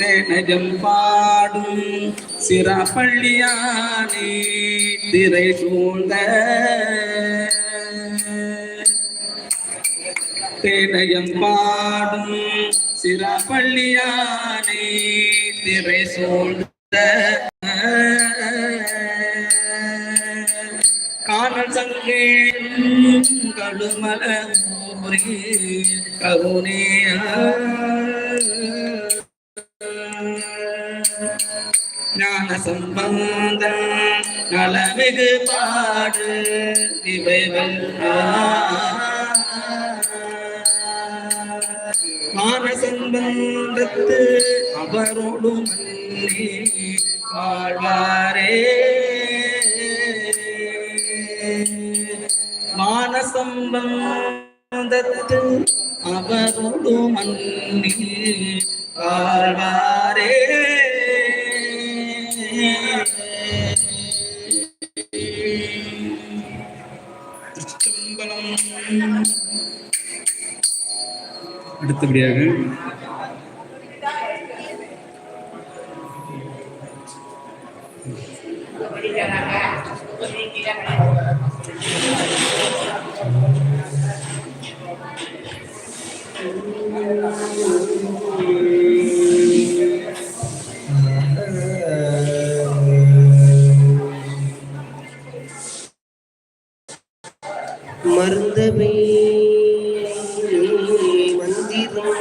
தேனஜம் பாடும் சிறப்பள்ளியானே திரை சூழ்ந்த தேனயம் பாடும் சிறப்பள்ளியானே திரை சூழ்ந்த காணல் சங்கேன் கடுமல கருணேயா. ஞான சம்பந்தம் நலமிகு பாடு இவை மானசம்பந்தத்து அவரோடு மன்னி வாழ்வாரே. மானசம்பந்தத்து அவரோடு மன்னி வாழ்வாரே. அடுத்தபடியாக மருந்தவை மந்திரம்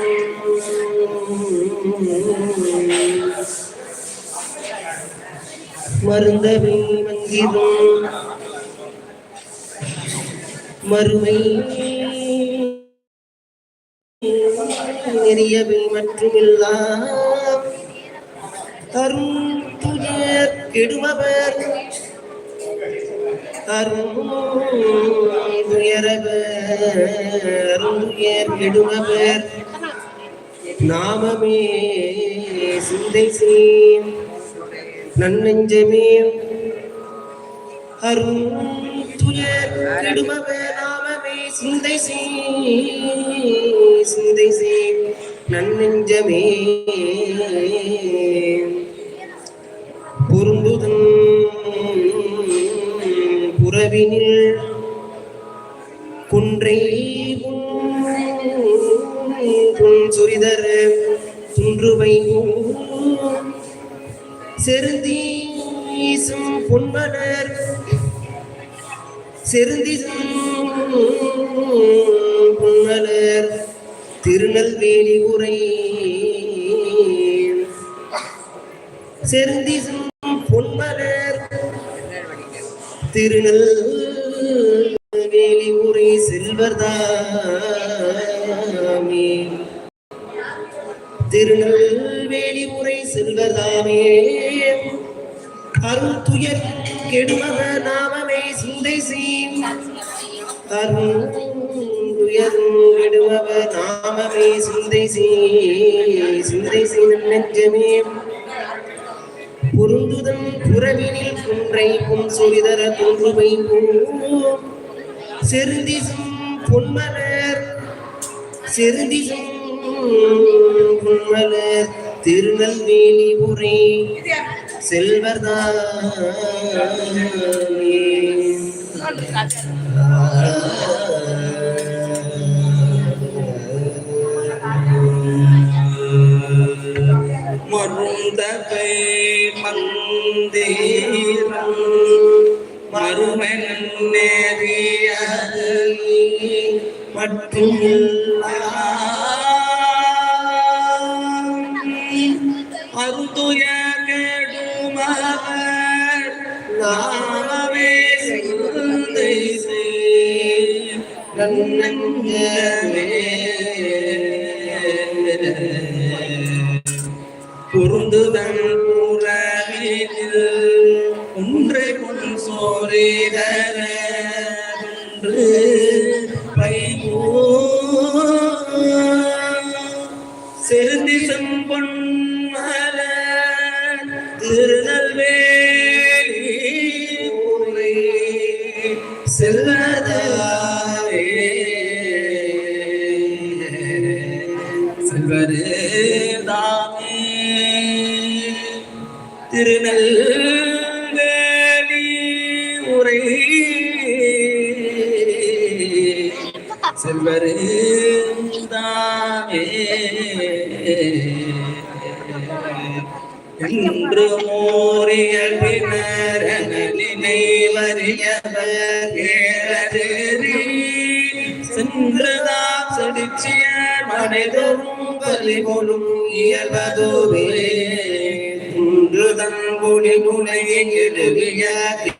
மருந்தவை மந்திரம் மறுமை நெறியவை மற்றுமில்லாம் அருள் துயர் கெடுமவர் அருந்துயர் நாமமே சிந்தை செய்யும் நன்னெஞ்சமே அருந்துயர் கெடுமவர் நாமமே சிந்தை செய் சிந்தை செய் நன்னெஞ்சமே. பொருந்துதன் குன்றவினில் குன்றை சுரிதர் துன்றுவை செருந்தீசும் பொன்மலர் செருந்தீசும் பொன்மலர் திருநெல்வேலி உரை. செருந்திசும் பொன்மலர் திருநெல்வேலி உரை செல்வர்தாமே. திருநெல்வேலி உரை செல்வர்தாமே. அருள்துயர் கெடுமக நாமமே சிந்தை செய்யும் அருள் கெடுமக நாமமே சிந்தை செய் சிந்தை செய் நெஞ்சமே. பொருந்துதன் புறவினில் குன்றை புன் சொலிதர தோன்றுவை செருந்திசும் பொன்மலர் செருந்திசும் பொன்மலர் திருநெல்வேலி உரை செல்வர்தாமே மற்றும் அருதுய கெடுமவர் நாமே சிந்தை பொருந்துதன் புறவினில் ஒன்றை பொன் சோரிதர செல்வதே திருநெல்வேலி உரை. செல்வரு தாமே என்று மோரிய பின்னரனினை வரியவர் கேளறி சென்றதா சடிச்சிய மனிதரும் கலிபொலும் இயல்பதுவே குன்றுதன் பொடி முனை எழுவிய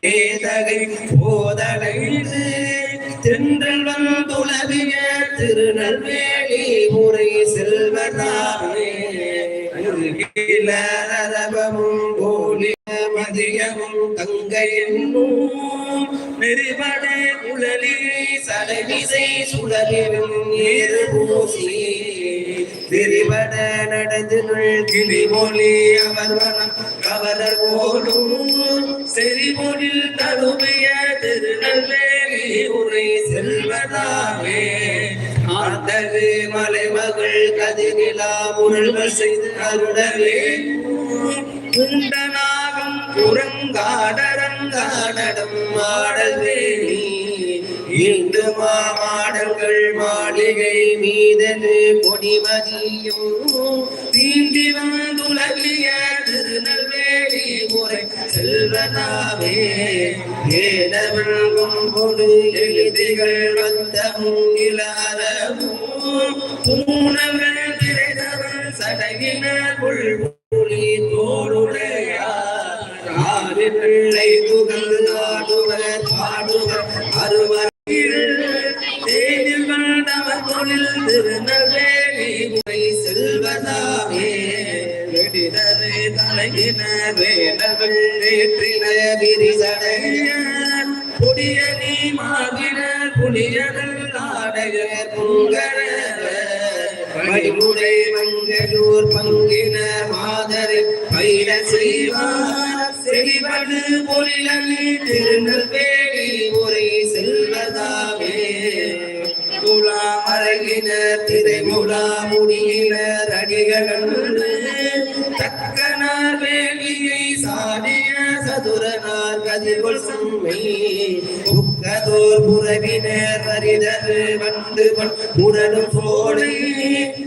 தேதகை போதலைது தென்றல் வந்துலவிய திருநெல்வேலி முறை செல்வதாமே. அரபமும் போலிய மதியமும் கங்கையென்னும் நெறிபடு குழலியை சலவிசை சுழலிலும் ஏறு பூசி விரிவட நடந்து கிளிமொழி அவர் வனம் கவலர் போலும். செறிமொழில் தழுவிய திருநெல்வேலி உரை செல்வதாமே. ஆண்டது மலைமகள் கதிரிலா முருள்கள் செய்து அருடவே குண்டனாகும் குரங்காடரங்காடடம் மாடல் வேணி இந்து மாமாடங்கள் மாளிகை மீதது கொடிமதியும் தீண்டி வந்துலகிய திருநெல்வேலி முறை செல்வதாவே ஏனவள் கொடு எழுதிகள் வந்த முங்கிலாரமும் பூனவள் திரைதவள் சடகினர் புல்புலி தோளுடைய வடிமுறை மங்கையூர் பங்கின மாதரை பயிர செய்வார். செழிபடு பொழிலி திருநெல்வேலி உரை செல்வதாவே துளா மறையினர் திரைமுலா முடியினர் அடிகள் தக்கனார் வேலியை சாடிய சதுரனார் கதிர்கொள் சம்மை. புக்கதோர் புறவினர் வரிதர் வந்து முரணும் முரடும்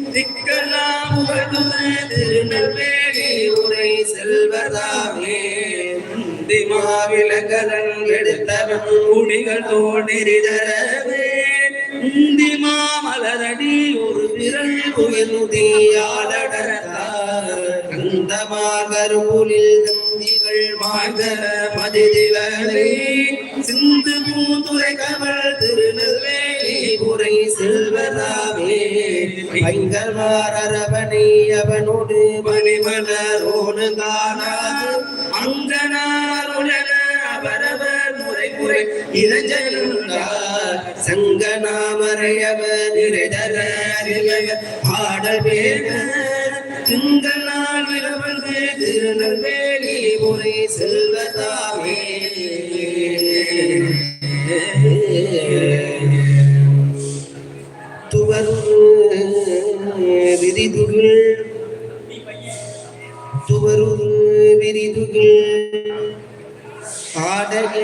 புகழ்ந்து திருநெல்வேலி உரை செல்வதாமே. திமாவிலகலன் எடுத்தவன் முடிகள் தோணிரிதரவே உந்திமா மலரடி ஒரு விரல் உயர்ந்தியாளடத்தார் கந்தமாகருளில் நந்திகள் மாதர சிந்து பூந்துரை கமல் திருநெல்வேலி குறை செல்வராமே பைங்கர்வார் அரவணை அவனோடு மணிமலரோடு தானாது அங்கனார் அவரவர் முறை குறை இளைஞர் சங்கநாமரையவர் நிறைதர பாடல் பேர திங்கள் நாள் இரவந்து திருநெல்வேலி முறை செல்வதாமே துவரு விரிதுகள். துவரு விரிதுகள். ஆடக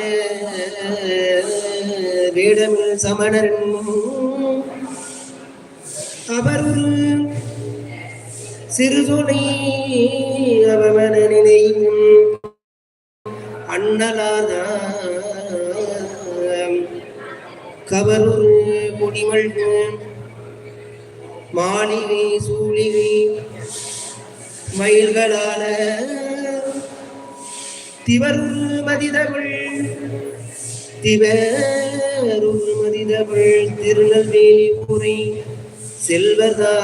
வேடமில் சமணர் அவர் ஒரு அவமன நினைவும். அண்ணலாத கவருரு மாணிவி சூழிவி மயில்களால திவருரு மதிதவள் திவருரு மதிதவள் திருநெல்வேலி உரை செல்வதா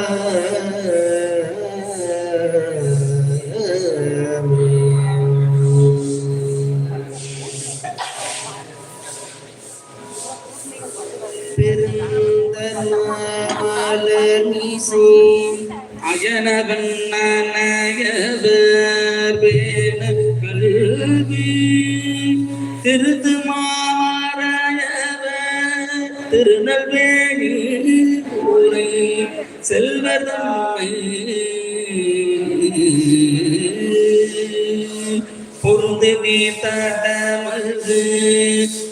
பெருந்தமலர் மீசை அயனவன் நயவர் கல்வி திருத்து மாமரையவர் திருநெல்வேலி ஊரை செல்வதாமை நீ தடமது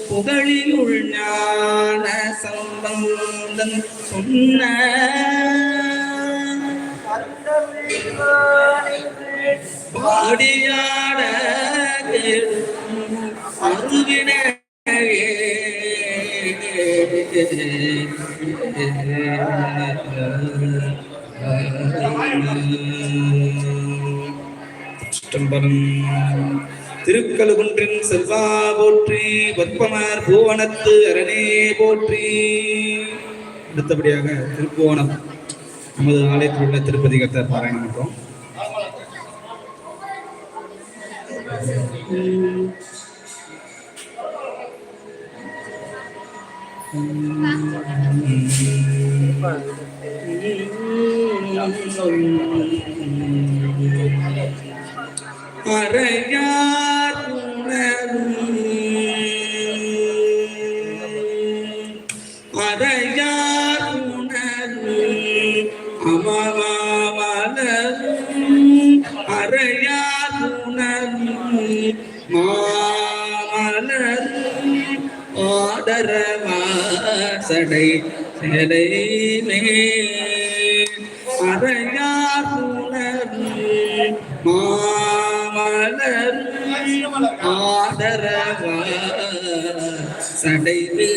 புகழியுள் ஞான சம்பந்தன் சொன்ன. பாடியாட அருவினே. திருக்கழுகுன்றின் செல்வா போற்றி பத்மமார் பூவனத்து அரணே போற்றி. அடுத்தபடியாக திருப்புவனம் நமது ஆலயத்தில் உள்ள திருப்பதி கர்த்தர் பாராயணம் பண்றோம் அறையார் கடை செடை மேல் அறையார் உணரும் மாமலரும் சடைவு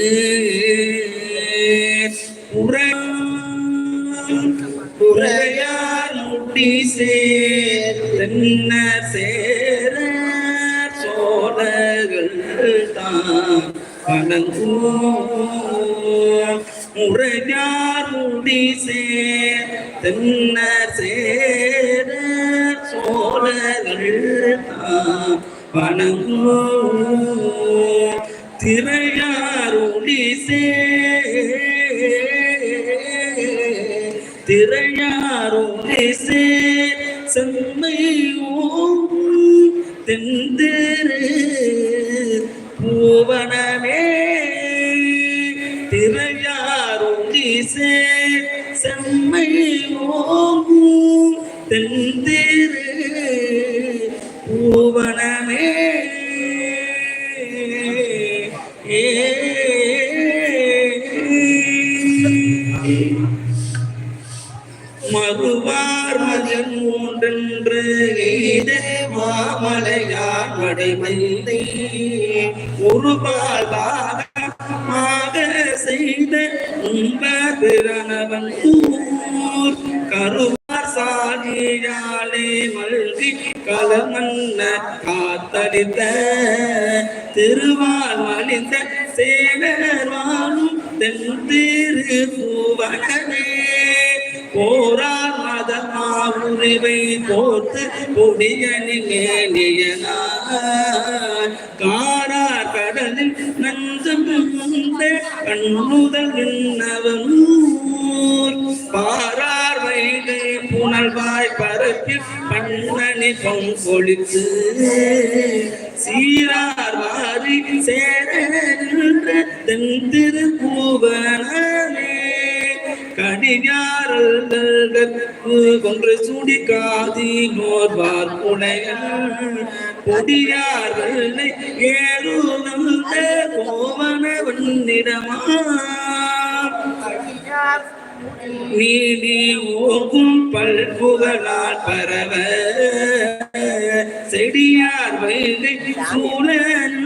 உரையார் முடி சேர் தென்ன சேர சோழர்கள் தான் வணங்கும் உரையார் சேர் தென்ன சேர சோழர்கள் தாம் வணங்கும் திரையாருளி சே திரையாருளி சே செம்மையோம் தெந்திரு புவனமே. திரையாருளி செம்மை ஓங்கும். தென் மறுவார் மதியம் மாமலையார் மடைமைந்தை உருபாலாக பாகமாக செய்த உம்பதிரணவன் ஊர் கருவார் சாதியாலே மல்கி கலமன்ன காத்தடித்த. திருவால் மலிந்த சேனர் வாழும் தென் திரு பூவனே போரார் மதமாவுரிவை போர்த்து கொடியணி மேலியனார் காரார் கடலில் நஞ்சம் உண்ட கண்ணுதல் நின்னவனூர் பாரார் வைகை புனல்வாய் பரப்பி பண்ணணி பொங்கொழித்து சீரார் வாரி சேர நின்ற தென் திருப்பூவனமே கடிகாரர்களுக்கு கொன்று சுடி காதி நோர்வார் புனைகள் பொடியார்களை ஏறுந்த கோவன வந்திடமா நீதி ஓகும் பல்புகளால் பரவ. செடியார் வைகை சூழல்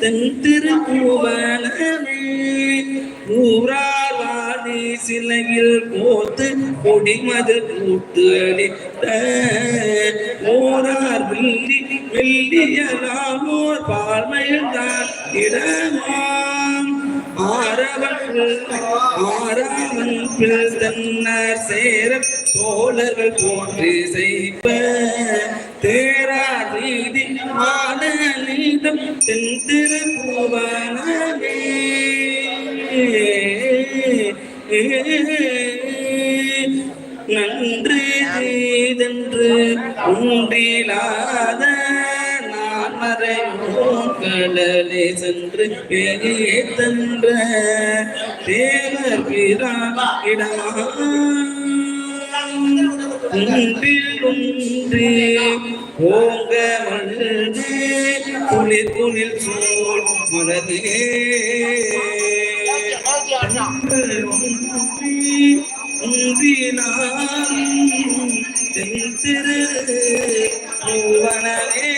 தன் திருப்பூவன் மது கூட்டு அளித்த ஓரார் வெள்ளி வெள்ளியலாமோர் பார்மையில் தான் இடமாம் ஆரவன் ஆராவன் பில் தன்னர் சேர சோழர்கள் போன்று செய்ப்ப தேரா நீதி மான நீதம் தென் திருப்புவனமே என்று உண்டிலாத நான் மறைவோம் கடலே சென்று வெளியே தன்ற தேவர் பிரானிடமா ஒன்றில் ஒன்றே ஓங்க மல்ல மல்கு குளிர் குளிர் சோல் மலரே. திரு பூவனவே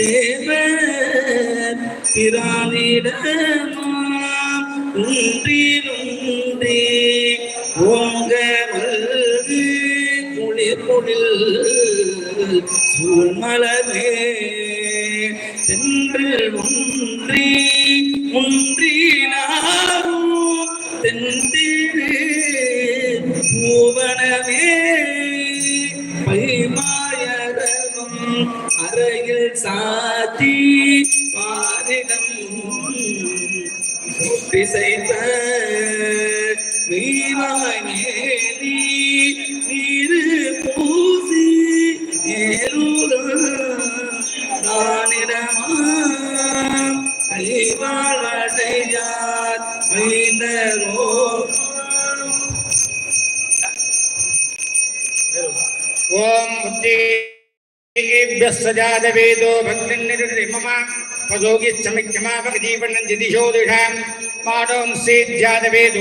தேவ பிரானிடமாம் ஒன்றிலொன்றே ஓங்க மல்கு குளிர் குளிர் சூழ்மலரே. சென்று ஒன்றி திசைத்த நீராயேதி நீரு பூசி ஏழுதானிடமாம் அறிவாளடையார் வைந்தரோ ஓம் முத்தி सजाद वेदो भक्तिर्निर्मम मजोगी समिक्षमा भक्ति पंडित दिशो माडों से ज़्यादा वेदो